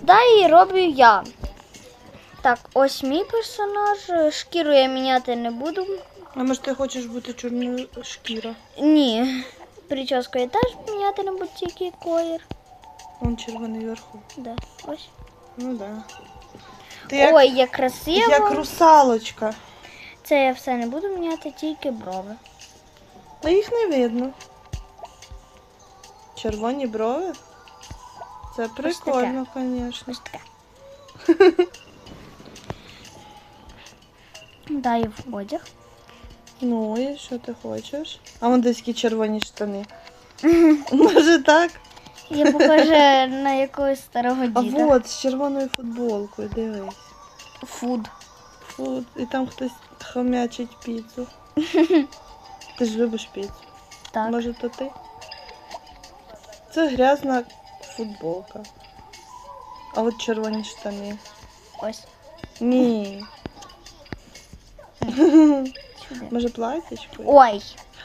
Далі роблю я. Так, ось мій персонаж. Шкіру я міняти не буду. А може ти хочеш бути чорною шкіра? Ні. Прическу я теж міняти не буду, тільки колір. Вон червоний вверху. Да, ось. Ну да. Ти як, Ой, як красиво. як русалочка. Це я все не буду міняти, тільки брови. А їх не видно. Червоні брови. Це прикольно, звісно. Ось таке. Далі в одяг. Ну і що ти хочеш? А вон десь які червоні штани. Може так? Я покажу на якогось старого А діда. от з червоною футболкою, дивись. Фуд. Фу, і там хтось хомячить піцу. Ти ж любиш піцу. Так. Може, то ти? Це грязна футболка. А от червоні штани. Ось. Ні. Сюди. Може, платячко? Ой,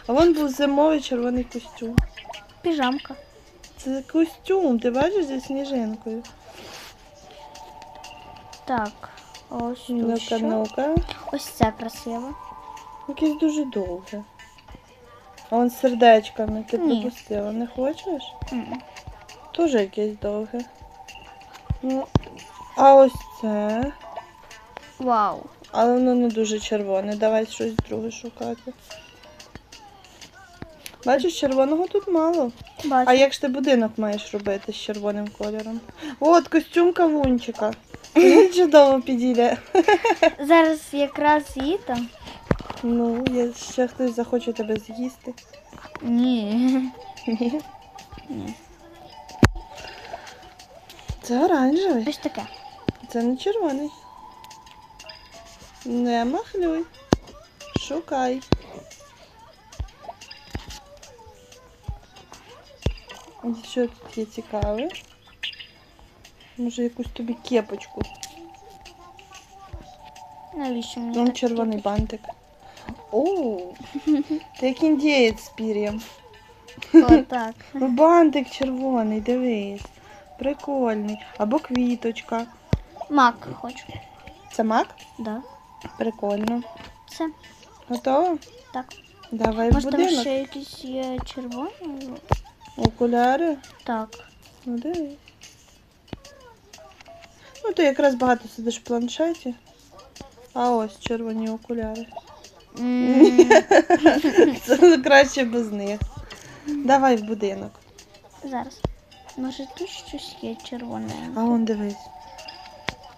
А вон був зимовий червоний костюм. піжамка. Це костюм, ти бачиш зі сніжинкою. Так. Ось тут Ну-ка, що? ну-ка. Ось це красиво. Якесь дуже довге. А вон з сердечками ти Ні. пропустила. Не хочеш? М. Теж якесь довге. Ну, а ось це. Вау. Але воно не дуже червоне. Давай щось друге шукати. Бачиш, червоного тут мало. Бачу. А як ж ти будинок маєш робити з червоним кольором? От костюм кавунчика. Він чудово підійде. Зараз якраз літо. Ну, є ще хтось захоче тебе з'їсти. Ні. Ні. Ні. Це оранжевий. Ось таке. Це не червоний. Не махлюй. Шукай. Що тут є цікаве? Може якусь тобі кепочку. Навіщо мені Вон так червоний кипить? бантик. О, ти як індієць з пір'ям. Отак. Ну, бантик червоний, дивись. Прикольний. Або квіточка. Мак хочу. Це мак? Да. Прикольно. Все. Готово? Так. Давай в Може там будинок. ще якісь є червоні? Окуляри. Так. Ну дивись. Ну, ти якраз багато сидиш в планшеті. А ось червоні окуляри. М, Це краще без них. Давай в будинок. Зараз. Може тут щось є червоне. А вон дивись.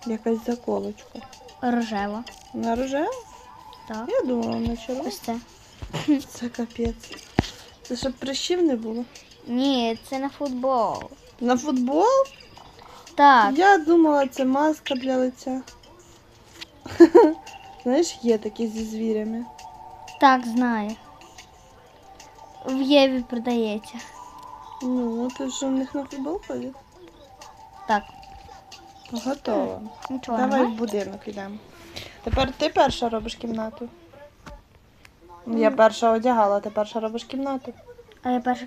Якась заколочка. Рожева. На рожева? Так. Я думала, на червону. Ось це. Це капець. Це щоб прищів не було. Ні, це на футбол. На футбол? Так. Я думала, це маска для лиця. Знаєш, є такі зі звірями. Так, знаю. В Єві продається. Ну, ти ж у них на футбол ходять? Так. Готово. Нічого Давай в будинок йдемо. Тепер ти перша робиш кімнату. Я перша одягала, ти перша робиш кімнату. А я перша